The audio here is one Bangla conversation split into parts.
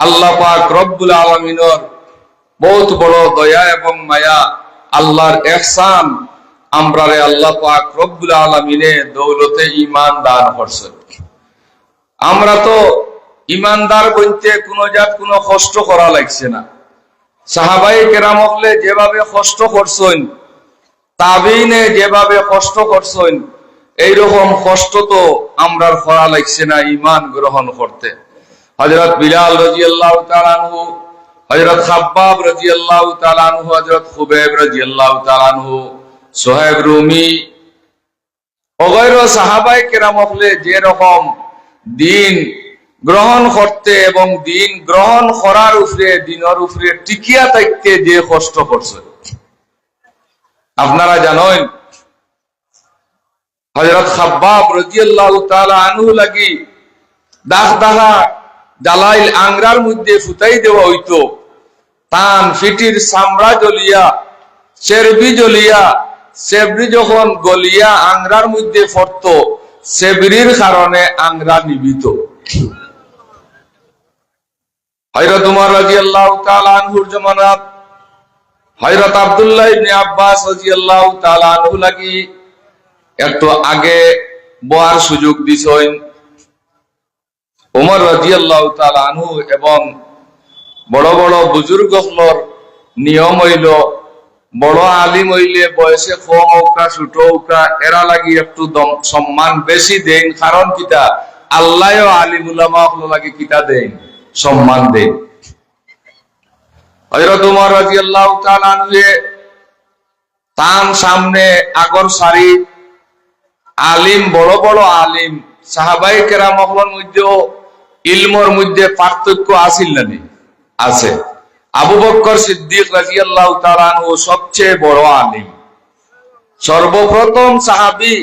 আল্লাহ পাক রব্বুল আলমিনর বহুত বড় দয়া এবং মায়া, আল্লাহর এহসান আমরারে আল্লাহ পাক রব্বুল আলমিনে দৌলতে ইমান দান করছেন। আমরা তো ইমানদার বলতে কোনো জাত কোনো কষ্ট করা লাগছে না। সাহাবাই কেরাম হলে যেভাবে কষ্ট করছেন তাবিনে যেভাবে কষ্ট করছেন, এইরকম কষ্ট তো আমরার করা লাগছে না ইমান গ্রহণ করতে। হজরত বিলাল রাজি আল্লাহ তালানহু হজরত খাব্বাব রাজি আল্লাহ তালানহু হজরত খুবেব রাজি আল্লাহ তালানহু সোহেব রুমি অগৈর সাহাবাই কেরাম যে রকম দিন গ্রহণ করতে এবং দিন গ্রহণ করার উপরে উপরে টিকিয়া থাকতে যে কষ্ট করছে। আপনারা জানেন হজরত খাব্বাব রাজিয়াল্লাহু তাআলা আনহু লাগি দাহ দাহা জালাইল আংরার মধ্যে ফুটাই দেওয়া হইতো। তান, ফিটির সামরা জ্বলিয়া চেরবি জ্বলিয়া সেবরি যখন গলিয়া আংরার মধ্যে পড়ত সেবরির কারণে আংরা নিবিত। একটু আগে বোয়ার সুযোগ দিছেন। উমর রাদিয়াল্লাহু তাআলা আনহু এবং বড় বড় বুজুর্গ নিয়ম হইল, বড় আলিম হইলে বয়সে কম হৌকা ছোট হৌকা এরা লাগি একটু সম্মান বেশি দেন। কারণ কিতা? আল্লাহ আলিম উলামা কিতা দেন? সম্মান দেন। রাদিয়াল্লাহু তাআলা আনহু তান সামনে আগর সারি আলিম, বড় বড় আলিম সাহাবাই কেরাম মধ্যেও ইলমর মধ্যে পার্থক্য আসিল না আছে। আবু বক্কর সিদ্দিক রাজিয়াল্লাহু তাআলা আনহু সবচেয়ে বড় আলিম। সর্বপ্রথম সাহাবী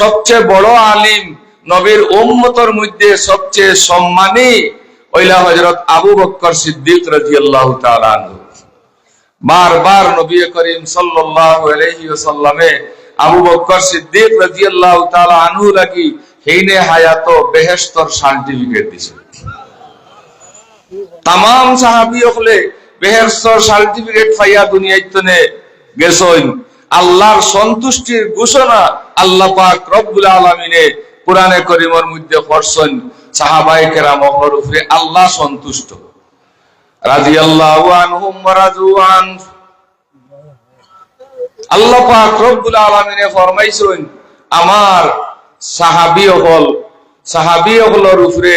সবচেয়ে বড় আলিম, নবীর উম্মতর মধ্যে সবচেয়ে সম্মানী ওইলা হযরত আবু বক্কর সিদ্দিক রাদিয়াল্লাহু তাআলা আনহু। বারবার নবী করিম ওয়াসাল্লামে আবু বক্কর সিদ্দিক রাদিয়াল্লাহু তাআলা আনহু লাগি হেইনে হায়াত বেহেশতর সার্টিফিকেট দিছে। তাম সাহাবি হলে বেহেরস্তর সার্টিফিকেট পাইয়া দুনিয়াইতনে গেছইন আল্লাহর সন্তুষ্টির ঘোষণা আল্লাহ পাক রব্বুল আলামিনে কোরআনে করিমের মধ্যে পড়ছেন। সাহাবায়ে কেরাম উপরে আল্লাহ সন্তুষ্ট। রাদু আন। আল্লাহ পাক রব্বুল আলামিনে ফরমাইছেন, আমার সাহাবী হল সাহাবী হলর উপরে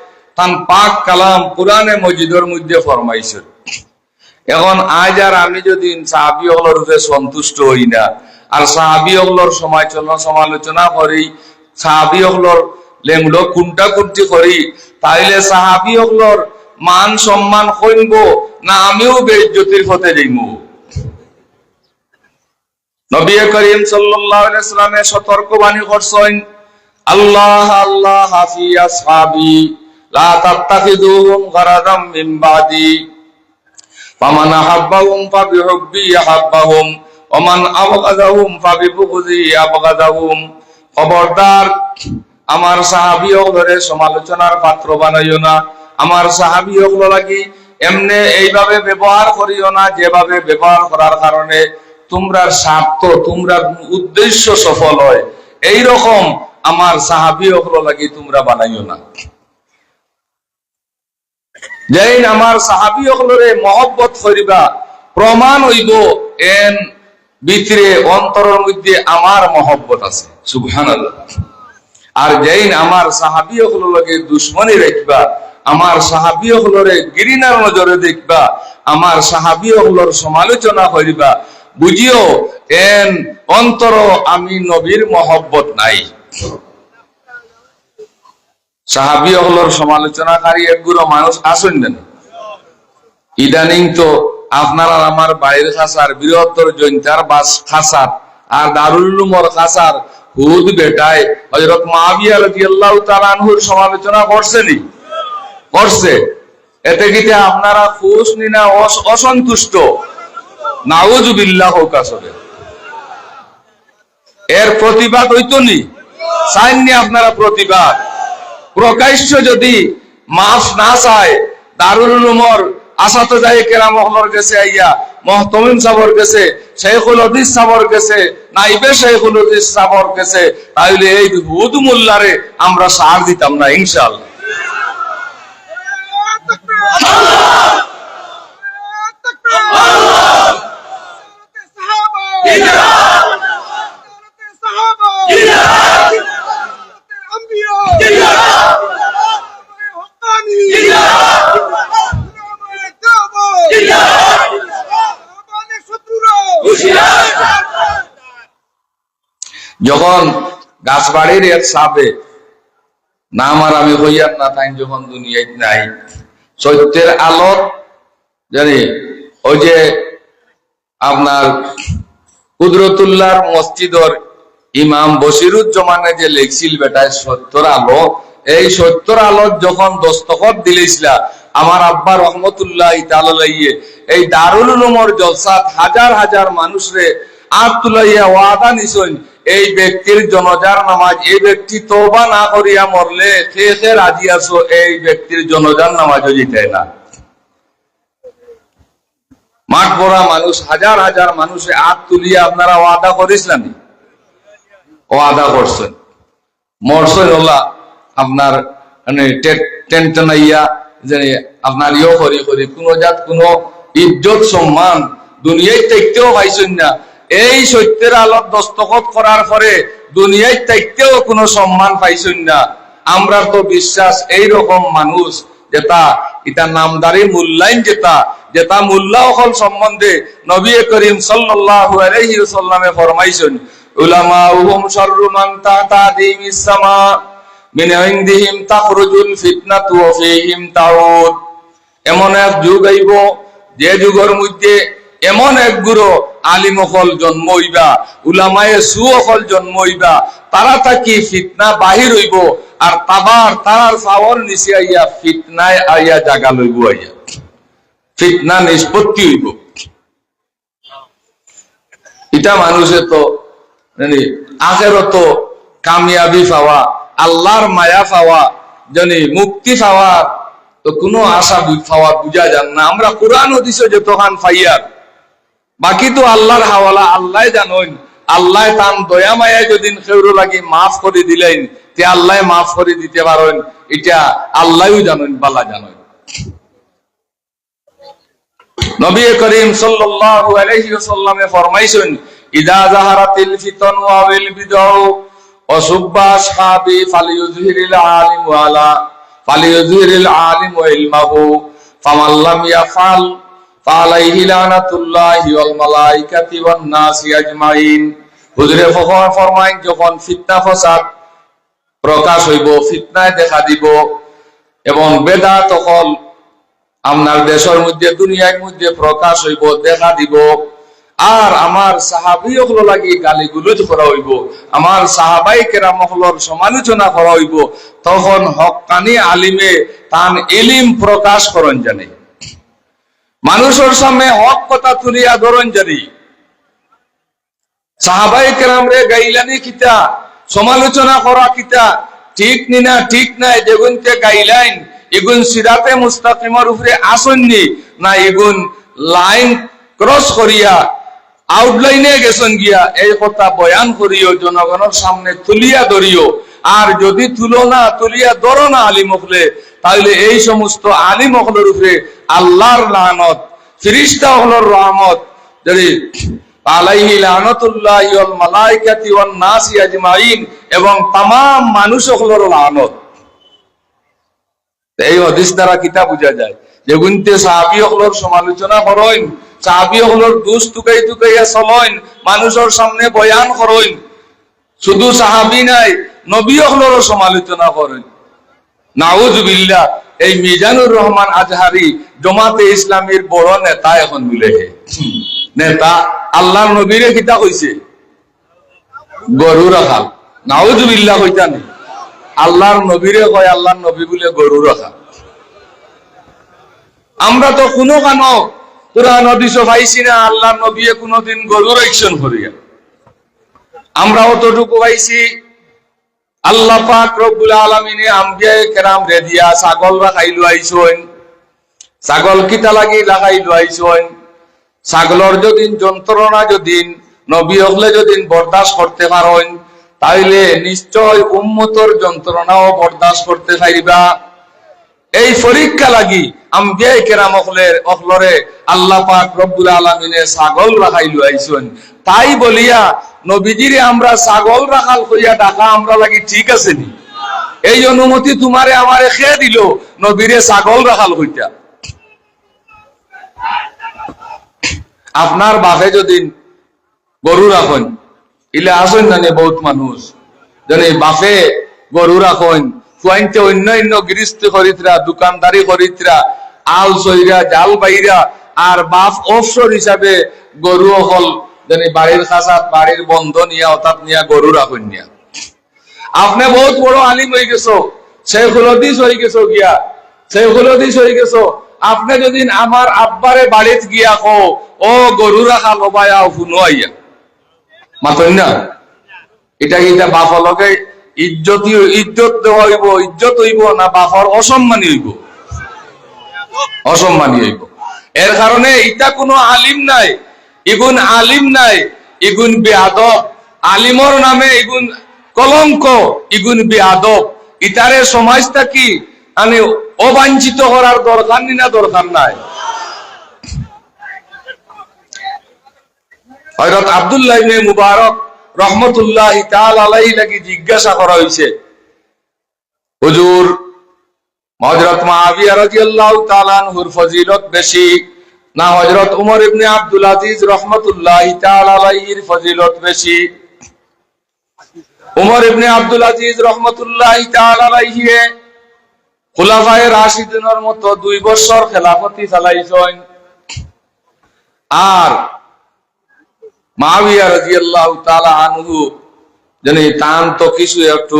তান পাক কালাম পুরানে মসজিদের মধ্যে ফরমাইছেন এখন আজ আর আমি যদি সাহাবি হলর রূপে সন্তুষ্ট হই না, আর সাহাবি হলর সমালোচনা সমালোচনা করি সাহাবি হলর লেমলো কুন্টা কুন্টি করি তাইলে সাহাবি হলর মান সম্মান কইব না আমিও বেজ্জতির হতে যাইব নবী করিম সাল্লাল্লাহু আলাইহি সাল্লামে সতর্কবাণী করছেন, আল্লাহ আল্লাহ হাফি আসহাবি আমার সাহাবী সমালোচনার পাত্র বানাইও না। আমার সাহাবী হল লাগি, এমনে এইভাবে ব্যবহার করিও না, যেভাবে ব্যবহার করার কারণে তোমরা স্বার্থ তোমরা উদ্দেশ্য সফল হয়। এই রকম আমার সাহাবী হল লাগি, তোমরা বানাইও না। যেন আমার সাহাবী হলরে মহব্বত করিবা প্রমাণ হইব এন ভিতরে অন্তরের মধ্যে আমার মহব্বত আছে আর যেইন আমার সাহাবী দুশ্মনী রাখবা, আমার সাহাবী হলরে গিরিনার নজরে দেখবা, আমার সাহাবী সমালোচনা করিবা, বুঝিও এন অন্তর আমি নবীর মহব্বত নাই। সাহাবি হলর সমালোচনাকারী একগুলো মানুষ আসেন না ইদানিং তো আপনার আর আমার বাইরের খাসার, বৃহত্তর জৈন্তার বাস খাসার, আর দারুল উলুমর খাসার হুদ বেটায় হযরত মাবিয়া আনহুর সমালোচনা করছেনি করছে। এতে কিতে আপনারা খুশ নি না অস- অসন্তুষ্ট? নাউজুবিল্লাহ হোক আসলে এর প্রতিবাদ হইতো নি? চাইননি আপনারা প্রতিবাদ? প্রকাশ্য যদি মাফ না চায়, দারুল উমর আসাতে যায় কেরাম গেছে আইয়া মহতমিম সাবর গেছে শেখুল হদিস সাবর গেছে নাইবে শেখুল হদিস সাবর গেছে তাইলে এই হুদ মোল্লারে আমরা সার দিতাম না, ইনশাআল্লাহ। যখন গাছবাড়ির এক সাপে নাম আর আমি হইয়ার না তাই যখন দুনিয়ায় নাই সত্যের আলোর জানি ওই যে আপনার কুদরতুল্লাহর মসজিদর ইমাম বসিরুজ্জামানে যে লেখছিল বেটায় সত্যর আলো, এই সত্যর আলো যখন দস্তখত দিলেছিলা, আমার আব্বা রহমতুল্লাহ ইতালাইয়ে এই দারুল উলুমর জলসাত হাজার হাজার মানুষরে আর তুলাইয়া ওয়াদা নিছইন এই ব্যক্তির জনজার নামাজ, এই ব্যক্তি তওবা না করিয়া মরলে খে রাজি আছো, এই ব্যক্তির জনজার নামাজও জিতে না। মাঠ ভরা মানুষ, হাজার হাজার মানুষে হাত তুলিয়া আপনারা ওয়াদা করেছিলেন ওয়াদা করছেন। মরছেন ওলা আপনার মানে টেনশনাইয়া যে আপনার ইয়ে করি করি, কোন জাত কোনো ইজ্জত সম্মান দুনিয়ায় থাকতেও পাইছেন না। এই সত্যের আলোর দস্তখত করার পরে দুনিয়ায় থাকতেও কোনো সম্মান পাইছেন না। আমরা তো বিশ্বাস এই রকম মানুষ, যেটা এটা নামদারি মূল্যায়ন যেটা যেটা মূল্যা হল সম্বন্ধে নবী করিম সাল্লাল্লাহু আলাইহি ওয়াসাল্লামে ফরমাইছেন উলামাউহুম শাররু মান তাতা দিমিস সামা, মিন ইনদিহিম তাখরুজুল ফিতনাতু ওয়া ফীহিম তাউদ। এমন এক যুগ আইব, যে যুগের মধ্যে এমন এক গুরু আলিম হল জন্ম হইবা উলামায়ে জন্ম হইবা তারা থাকি ফিতনা বাহির হইব আর তাবার তারার পাওয়ার নিচে আইয়া ফিতনায় আইয়া জাগা লইব আইয়া। ফিতনা নিষ্পত্তি হইব। এটা মানুষে তো আখেরও তো কামিয়াবি পাওয়া আল্লাহর মায়া পাওয়া জানি, মুক্তি পাওয়া তো কোনো আশা পাওয়া বুঝা যান না। আমরা কোরআন হদিস যে তখন ফাইয়ার বাকি তো আল্লাহর হাওয়ালা, আল্লাহ জানেন। আল্লাহ তান দয়া মায়া যদি কেউর লাগি মাফ করে দিলেন, তে আল্লাহ মাফ করে দিতে পারেন। এটা আল্লাহও জানেন, বালা জানেন। নবী করিম সাল্লাল্লাহু আলাইহি ওয়াসাল্লামে ফরমাইছেন, ইদা জাহারাতিল ফিতন ওয়া বিল বিদউ ওয়া সুব্বা আসহাবি ফালিয়ুযহিরিল আলিম ওয়ালা ফালিয়ুযহিরিল আলিম ইলমাহু, ফামান লাম ইয়াফাল যখন ফিতনা ফাসাদ প্রকাশ হইব, ফিতনায় দেখা দিব, এবং বেদাত হল আপনার দেশের মধ্যে, দুনিয়ার মধ্যে প্রকাশ হইব, দেখা দিব। আর আমার সাহাবি হলো লাগি গালি গুলুজ করা হইব, আমার সাহাবাই কেরাম সমালোচনা করা হইব। তখন হকানি আলিমে তান ইলিম প্রকাশ করন জানে। মানুষের সামনে হক কথা তুলিয়া ধরন জানি সাহাবাই কেরাম রে গাইলানি কিতা, সমালোচনা করা কিতা, ঠিক নিনা ঠিক নাই, যেগুনকে গাইলাইন, এগুন সিরাতে মুস্তাকিমর উপরে আসননি, না এগুন লাইন ক্রস করিয়া আউটলাইনে গেছেন গিয়া, এই কথা বয়ান করিও, জনগণের সামনে তুলিয়া ধরিও। আর যদি তুলো না তুলিয়া ধরো না আলী মখলে, তাহলে এই সমস্ত আলী মখলের উপরে আল্লাহর লানত, ফিরিস্তা হলর রহমত। যদি যায় সমালোচনা মানুষের সামনে বয়ান করেন। শুধু সাহাবি নাই নবী হলর সমালোচনা করেন। নাউজুবিল্লাহ, এই মিজানুর রহমান আজহারি জমাতে ইসলামীর বড় নেতা এখন মিলে। নেতা আল্লাহ নবীরে কিতা কইছে? গরু রাখাল নাউজুবিল্লাহ কইতা নেই আল্লাহর নবীরে কয়, আল্লাহর নবী বলে গরু রাখা। আমরা তো কোনো কানো কোরআন হাদিস পাইছি না, আল্লাহর নবী কোনোদিন গরু রক্ষণ করিয়া। আমরা অতটুকু পাইছি আল্লাহ পাক রব্বুল আলামিনে কেরাম রে দিয়া ছাগল আইছইন ছাগল কিতা লাগি লাগাইলো আইছইন ছাগলর যদি যন্ত্রণা যদি নবী হলে যদি বরদাস্ত করতে পারেন তাইলে নিশ্চয় উম্মতর যন্ত্রণাও বরদাস্ত করতে পারিবা। এই পরীক্ষা লাগি আম্বিয়াই কেরাম অখলের অখলরে আল্লাহ পাক রব্বুল আলামিনে ছাগল রাখাইলো আইছন তাই বলিয়া নবীজিরে আমরা ছাগল রাখাল কইয়া ডাকা আমরা লাগি ঠিক আছে নি? এই অনুমতি তোমারে আমারে খেয়ে দিল? নবীরে ছাগল রাখাল কইতা। আপনার বাপে যদি গরু রাখেন, ইলে আসেন না বহুত মানুষ। জানি বাপে গরু রাখেন ফুয়াইনতে অন্য অন্য গৃহস্থ খরিদরা দোকানদারি খরিদরা আল সইরা জাল বাইরা আর বাপ অফসর হিসাবে গরু অকল জানি বাড়ির খাসাত বাড়ির বন্ধ নিয়া, অর্থাৎ নিয়া গরু রাখেন নিয়া। আপনি বহুত বড় আলিম হয়ে গেছো শেখুল হদিস হয়ে গেছো গিয়া শেখুল হদিস হয়ে গেছো। আপনি যদি আমার আব্বারে বাড়িতে গিয়া কো ও, গরু রাখা লবায়া শুনো আইয়া। না? এটা এটা বাফলকে ইজ্জত ইজ্জত দেওয়া হইব, ইজ্জত হইব না বাফর অসম্মানী হইব? অসম্মানী হইব। এর কারণে এটা কোনো আলিম নাই। ইগুন আলিম নাই ইগুন বেআদব। আলিমর নামে ইগুন কলঙ্ক ইগুন বেআদব। ইতারে সমাজটা কি মানে অবাঞ্ছিত করার দরকার নি না দরকার নাই। হযরত আব্দুল্লাহ ইবনে মুবারক রহমতুল্লাহ তাআলা আলাইহি লাগি জিজ্ঞাসা করা হইছে, হুজুর, হযরত মুআবিয়া রাদিয়াল্লাহু তাআলা আনহুর ফজিলত বেশি? না, হযরত উমর ইবনে আব্দুল আজিজ আলাইহির ফজিলত বেশি। উমর ইবনে আব্দুল আজিজ আলাইহি রাশিদিনের মতো দুই বছর খেলাফতি চালাইছেন। আর আনহু তান তো কিছু একটু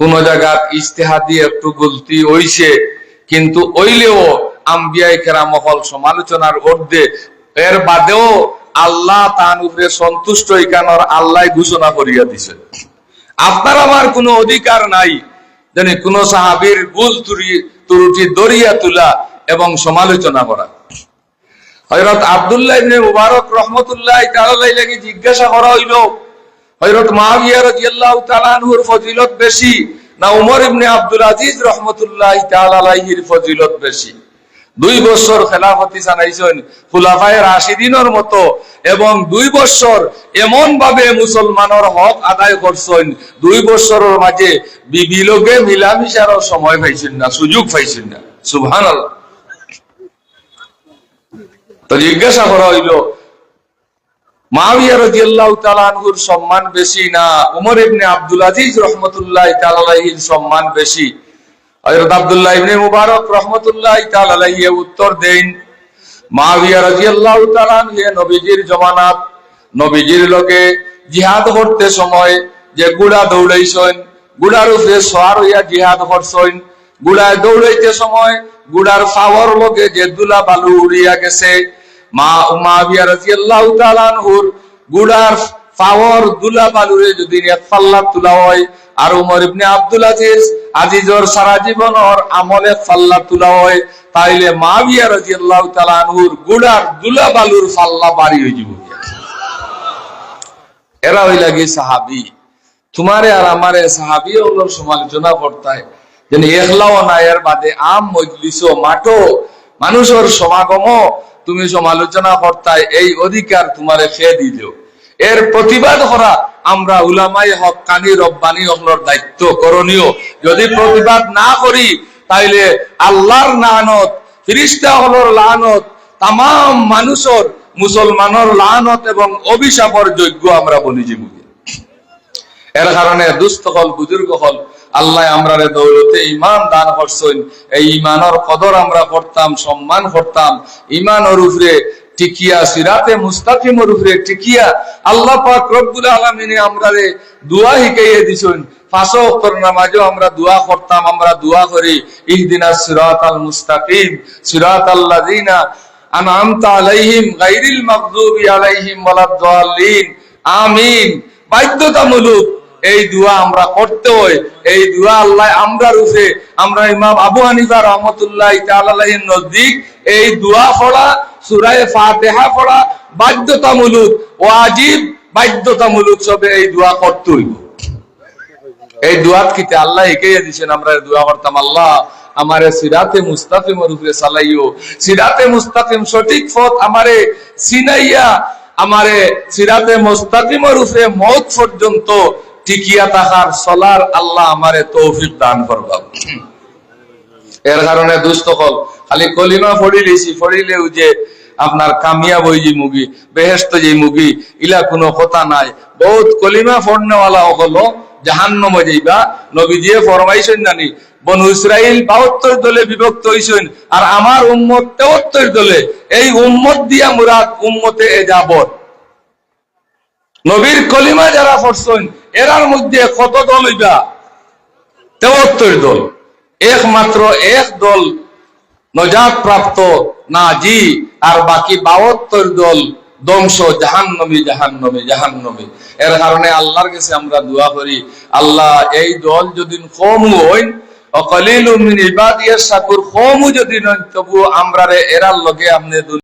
কোন ইস্তেহাদি একটু গলতি হইছে, কিন্তু ওইলেও আম্বিয়াই কেরামহল সমালোচনার ঊর্ধ্বে। এর বাদেও আল্লাহ তান উপরে সন্তুষ্ট ইকানোর আল্লাহ ঘোষণা করিয়া দিছে। আপনার আমার কোনো অধিকার নাই, জানি কোন সাহাবীর ভুল ত্রুটি দরিয়া তোলা এবং সমালোচনা করা। হযরত আব্দুল্লাহ ইবনে মুবারক রাহমাতুল্লাহ তাআলা লাগি জিজ্ঞাসা করা হইল, হযরত মুআবিয়া রাদিয়াল্লাহু তাআলা আনহুর ফজিলত বেশি না উমর ইবনে আব্দুল আজিজ রাহমাতুল্লাহ তাআলা আলাইহির ফজিলত বেশি? দুই বছর খেলাফতি জানাইছেন খুলাফায়ে রাশিদিনের মতো এবং দুই বছর এমন ভাবে মুসলমানের হক আদায় করছেন, দুই বছরের মাঝে বিবি মিলামিশার সময় পাইছেন না, সুযোগ পাইছেন না। সুবহানাল্লাহ। তো জিজ্ঞাসা করা হইল তাআলা আনহুর সম্মান বেশি না উমর ইবনে আব্দুল আজিজ রাহমাতুল্লাহ সম্মান বেশি? হযরত আব্দুল্লাহ ইবনে মুবারক রাহমাতুল্লাহ তাআলা আলাইহি উত্তর দেন মাবিয়া রাদিয়াল্লাহু তাআলা আনহু নবীজির জামানাত, নবীজির লগে জিহাদ করতে সময় যে গুড়া দৌড়াইছেন, গুড়ার উপরে সওয়ার হইয়া জিহাদ করছেন, গুড়ায় দৌড়াইতে সময় গুড়ার ফাওয়ার লগে যে দুলা বালু উড়িয়া গেছে, মা উমাবিয়া রাদিয়াল্লাহু তাআলা আনহুর গুড়ার ফাওয়ার দুলা বালুরে যদি এক পাল্লা তোলা হয় আর উমর ইবনে আব্দুল আজিজ আজিজর সারা জীবনর আমলে পাল্লা তোলা হয়। তাইলে মাবিয়া রাদিয়াল্লাহু তাআলা আনহুর গুড়ার দুলা বালুর পাল্লা বাড়ি হয়ে যাব। এরা হই লাগে সাহাবী। তোমারে আর আমারে সাহাবী হলোর সমালোচনা করতায়। যেন এখলাও না, এর বাদে আম মজলিস মাঠো মানুষের সমাগম তুমি সমালোচনা করতায়, এই অধিকার তোমারে খেয়ে দিল এর প্রতিবাদ করা আমরা উলামাই হক কানি রব্বানি হকলর দায়িত্ব করণীয়। যদি প্রতিবাদ না করি, তাইলে আল্লাহর নানত ফিরিস্তা হলর লানত তাম মানুষের, মুসলমানের লানত এবং অভিশাপর যোগ্য আমরা বলি জীবনী। এর কারণে দুস্থ হল, বুজুর্গ হল, আল্লাহ আমরা দৌলতে ইমান দান করছেন। এই ইমানের কদর আমরা করতাম, সম্মান করতাম। ইমানের উপরে টিকিয়া, সিরাতে মুস্তাকিমর উপরে টিকিয়া আল্লাহ পাক রব্বুল আলামিনে আমরা রে দোয়া শিখাইয়ে দিছেন। পাঁচ ওয়াক্তর নামাজও আমরা দোয়া করতাম, আমরা দোয়া করি, ইহদিনা সিরাতাল মুস্তাকিম, সিরাতাল্লাযিনা আনআমতা আলাইহিম গায়রিল মাগদুবি আলাইহিম ওয়ালাদ-দাল্লিন আমিন। বাধ্যতামূলক এই দোয়া আমরা করতে হয়। এই দোয়া আল্লাহ আমরা রূপে আমরা ইমাম আবু হানিফা রহমতুল্লাহ তাআলার নজদিক এই দোয়া পড়া সূরায়ে ফাতিহা পড়া বাধ্যতামূলক, ওয়াজিব বাধ্যতামূলক সবে এই দোয়া করতে হইব। এই দোয়াত কিতে আল্লাহ এগিয়ে দিছেন, আমরা দোয়া করতাম, আল্লাহ, আমারে সিরাতে মুস্তাকিমের উপরে চালাইও। সিরাতে মুস্তাকিম সঠিক পথ আমারে সিনাইয়া, আমারে সিরাতে মুস্তাকিমের উপরে মৌত পর্যন্ত টিকিয়া থাকার চলার আল্লাহ আমারে তৌফিক দান করবা এর কারণে দুস্থ হল, খালি কলিমা ফড়িলেছি ফড়িলেও যে আপনার কামিয়া বই যে মুগি বেহেস্ত যে মুগি, ইলা কোনো কথা নাই। বহুত কলিমা ফড়নেওয়ালা হলো, জাহান্নম যাইবা ফরমাইছেন জানি ইসরাইল দলে বিভক্ত আর আমার উম্মত তেহত্তর দলে। এই উম্মত দিয়া মুরাদ উম্মতে এজাবত নবীর কলিমা যারা এরার মধ্যে কত দল হইবা? তেহত্তর দল। একমাত্র এক দল নজাত প্রাপ্ত না জি আর বাকি বাহাত্তর দল ধ্বংস, জাহান্নমী জাহান্নবী জাহান্নবী এর কারণে আল্লাহর কাছে আমরা দোয়া করি, আল্লাহ, এই দল যদি কম হইন অকলিল মিন সাকুর শাকুর কম যদি নয় তবু আমরা এরার লগে আপনি